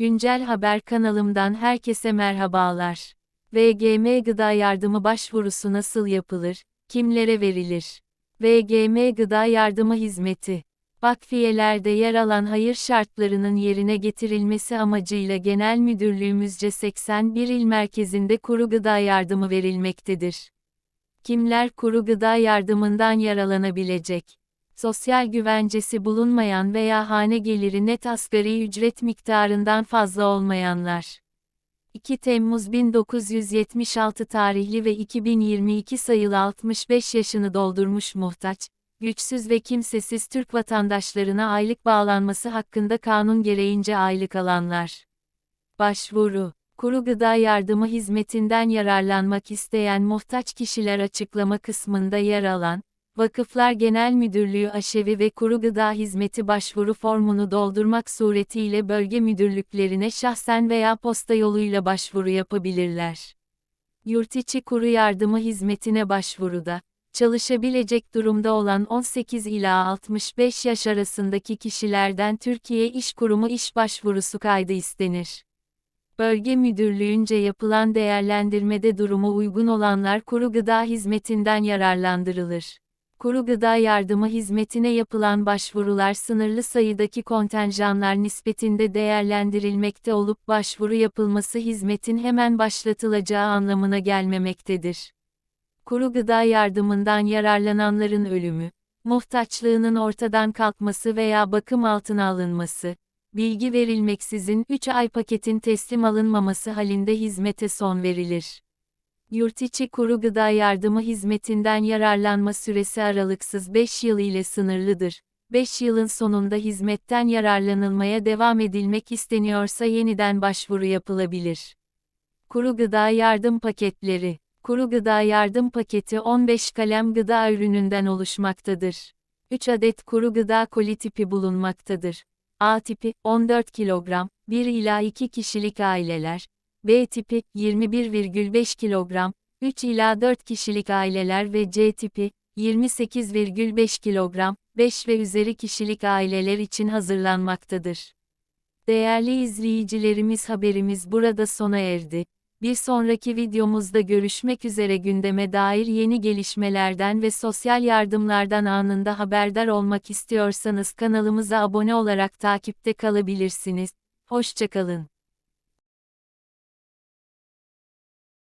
Güncel Haber kanalımdan herkese merhabalar. VGM gıda yardımı başvurusu nasıl yapılır? Kimlere verilir? VGM gıda yardımı hizmeti. Vakfiyelerde yer alan hayır şartlarının yerine getirilmesi amacıyla Genel Müdürlüğümüzce 81 il merkezinde kuru gıda yardımı verilmektedir. Kimler kuru gıda yardımından yararlanabilecek? Sosyal güvencesi bulunmayan veya hane geliri net asgari ücret miktarından fazla olmayanlar. 2 Temmuz 1976 tarihli ve 2022 sayılı 65 yaşını doldurmuş muhtaç, güçsüz ve kimsesiz Türk vatandaşlarına aylık bağlanması hakkında kanun gereğince aylık alanlar. Başvuru Kuru gıda yardımı hizmetinden yararlanmak isteyen muhtaç kişiler açıklama kısmında yer alan, Vakıflar Genel Müdürlüğü Aşevi ve Kuru Gıda Hizmeti başvuru formunu doldurmak suretiyle bölge müdürlüklerine şahsen veya posta yoluyla başvuru yapabilirler. Yurtiçi kuru yardımı hizmetine başvuruda, çalışabilecek durumda olan 18 ila 65 yaş arasındaki kişilerden Türkiye İş Kurumu iş başvurusu kaydı istenir. Bölge müdürlüğünce yapılan değerlendirmede durumu uygun olanlar kuru gıda hizmetinden yararlandırılır. Kuru gıda yardımı hizmetine yapılan başvurular sınırlı sayıdaki kontenjanlar nispetinde değerlendirilmekte olup başvuru yapılması hizmetin hemen başlatılacağı anlamına gelmemektedir. Kuru gıda yardımından yararlananların ölümü, muhtaçlığının ortadan kalkması veya bakım altına alınması, bilgi verilmeksizin 3 ay paketin teslim alınmaması halinde hizmete son verilir. Yurt içi kuru gıda yardımı hizmetinden yararlanma süresi aralıksız 5 yıl ile sınırlıdır. 5 yılın sonunda hizmetten yararlanılmaya devam edilmek isteniyorsa yeniden başvuru yapılabilir. Kuru gıda yardım paketleri Kuru gıda yardım paketi 15 kalem gıda ürününden oluşmaktadır. 3 adet kuru gıda koli tipi bulunmaktadır. A tipi 14 kilogram, 1 ila 2 kişilik aileler, B tipi 21,5 kilogram, 3 ila 4 kişilik aileler ve C tipi 28,5 kilogram, 5 ve üzeri kişilik aileler için hazırlanmaktadır. Değerli izleyicilerimiz haberimiz burada sona erdi. Bir sonraki videomuzda görüşmek üzere gündeme dair yeni gelişmelerden ve sosyal yardımlardan anında haberdar olmak istiyorsanız kanalımıza abone olarak takipte kalabilirsiniz. Hoşçakalın.